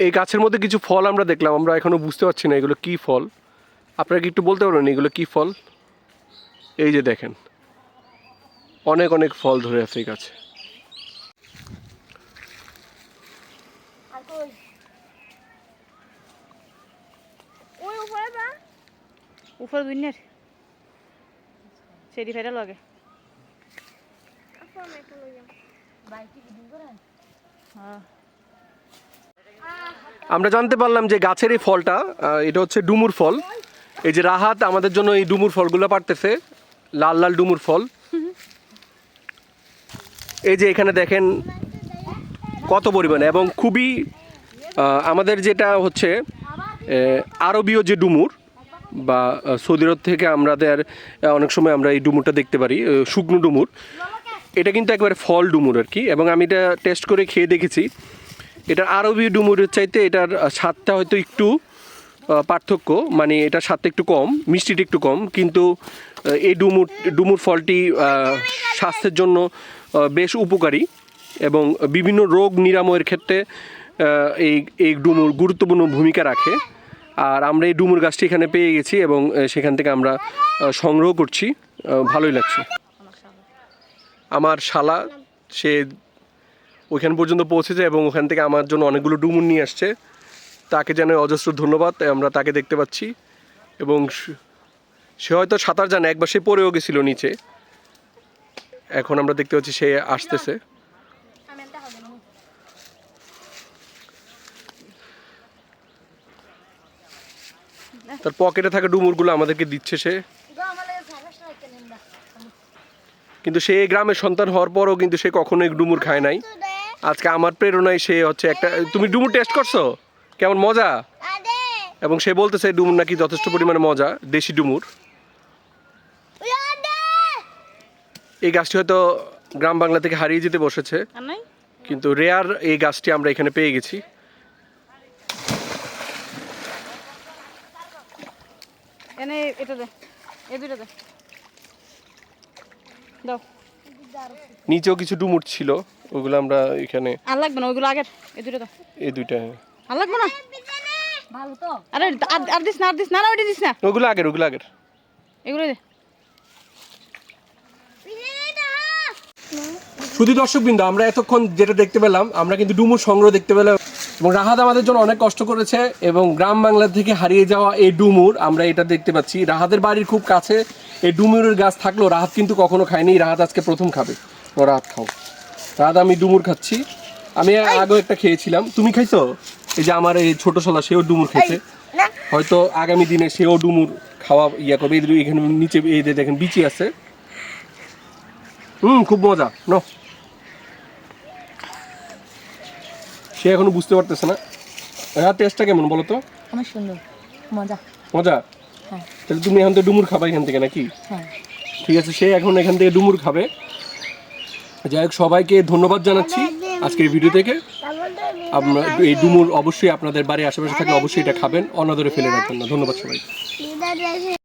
এই গাছের মধ্যে কিছু ফল আমরা দেখলাম আমরা এখনও বুঝতে পারছি না এগুলো কি ফল। আপনারা কি একটু বলতে পারবেন এগুলো কি ফল? এই যে দেখেন অনেক অনেক ফল ধরে আছে এই গাছে। আর কই? ওই উপরে দুনিয়ার সেটি ফেরা লাগে। আপা আমি একটা লই যাম। বাইকে কি দিন করেন হ্যাঁ। আমরা জানতে পারলাম যে গাছের এই ফলটা এটা হচ্ছে ডুমুর ফল। এই যে রাহাত আমাদের জন্য এই ডুমুর ফলগুলো পারতেছে লাল লাল ডুমুর ফল। এই যে এখানে দেখেন কত পরিমাণে এবং খুবই আমাদের যেটা হচ্ছে আরবীয় যে ডুমুর বা আহ, সৌদি আরব থেকে আমাদের অনেক সময় আমরা এই ডুমুরটা দেখতে পারি শুকনো ডুমুর। এটা কিন্তু একবারে ফল ডুমুর আর কি এবং আমি এটা টেস্ট করে খেয়ে দেখেছি। এটার আরবি ডুমুরের চাইতে এটার স্বাদটা হয়তো একটু পার্থক্য মানে এটার স্বাদটা একটু কম, মিষ্টিটা একটু কম, কিন্তু এই ডুমুর ডুমুর ফলটি স্বাস্থ্যের জন্য বেশ উপকারী এবং বিভিন্ন রোগ নিরাময়ের ক্ষেত্রে এই এই ডুমুর গুরুত্বপূর্ণ ভূমিকা রাখে। আর আমরা এই ডুমুর গাছটি এখানে পেয়ে গেছি এবং সেখান থেকে আমরা সংগ্রহ করছি। ভালোই লাগছে। আমার শালা, সে ওইখান পর্যন্ত পৌঁছেছে এবং ওখান থেকে আমার জন্য অনেকগুলো ডুমুর নিয়ে আসছে। তাকে যেন অজস্র ধন্যবাদ আমরা তাকে দেখতে পাচ্ছি। এবং সে- হয়তো সাঁতার জানে, একবার সে পড়েও গেছিল নিচে। এখন আমরা দেখতে পাচ্ছি সে আসতেছে। তার পকেটে থাকা ডুমুরগুলো আমাদেরকে দিচ্ছে সে। কিন্তু সে গ্রামের সন্তান হওয়ার পরও কিন্তু সে কখনোই ডুমুর খায় নাই। আজকে আমার প্রেরণায় সে হচ্ছে একটা তুমি ডুমুর টেস্ট করছ? কেমন মজা? এবং সে বলতেছে ডুমুর নাকি যথেষ্ট পরিমাণে মজা দেশি ডুমুর। এই গাছটি হয়তো গ্রাম বাংলা থেকে হারিয়ে যেতে বসেছে কিন্তু রেয়ার এই গাছটি আমরা এখানে পেয়ে গেছি। এনে এটা দে এই দুইটা দে। দাও। নিচেও কিছু ডুমুর ছিল ওগুলো আমরা এখানে আর লাগবে না ওগুলো আগের এই দুটো তো এই দুইটা আর লাগবে না? ভালো তো। আরে আর- দিস না আর দিস না না ওইটা দিস না। ওগুলো আগের ওগুলো আগের। এগুলো দে। শুধু দর্শকবৃন্দ আমরা এতক্ষণ যেটা দেখতে পেলাম আমরা কিন্তু ডুমুর সংগ্রহ দেখতে পেলাম। এবং রাহাত আমাদের জন্য অনেক কষ্ট করেছে এবং গ্রাম বাংলা থেকে হারিয়ে যাওয়া এই ডুমুর আমরা এটা দেখতে পাচ্ছি। রাহাতের বাড়ির খুব কাছে এই ডুমুরের গাছ থাকলেও রাহাত কিন্তু কখনো খায়নি। রাহাত আজকে প্রথম খাবে। ও রাহাত খাও। রাহাত আমি ডুমুর খাচ্ছি। আমি আগেও একটা খেয়েছিলাম। তুমি খাইছো? এই যে আমার এই ছোট শোলা সেও ডুমুর খেয়েছে। হয়তো আগামী দিনে সেও ডুমুর খাওয়া ইয়া করবে। এখানে নিচে এই দেখেন বিচি আছে। হুম খুব মজা। নো সে এখনও বুঝতে পারতেছে না। হ্যাঁ টেস্টটা কেমন বলো তো? আমার সুন্দর মজা। মজা? হ্যাঁ। তাহলে তুমি এখান থেকে ডুমুর খাবা এখান থেকে নাকি? হ্যাঁ। ঠিক আছে সে এখন এখান থেকে ডুমুর খাবে। যাই হোক সবাইকে ধন্যবাদ জানাচ্ছি আজকের ভিডিও থেকে। তো আপনার এই ডুমুর অবশ্যই আপনাদের বাড়ির আশেপাশে থাকলে অবশ্যই এটা খাবেন অনাদরে ফেলে রাখবেন না। ধন্যবাদ সবাই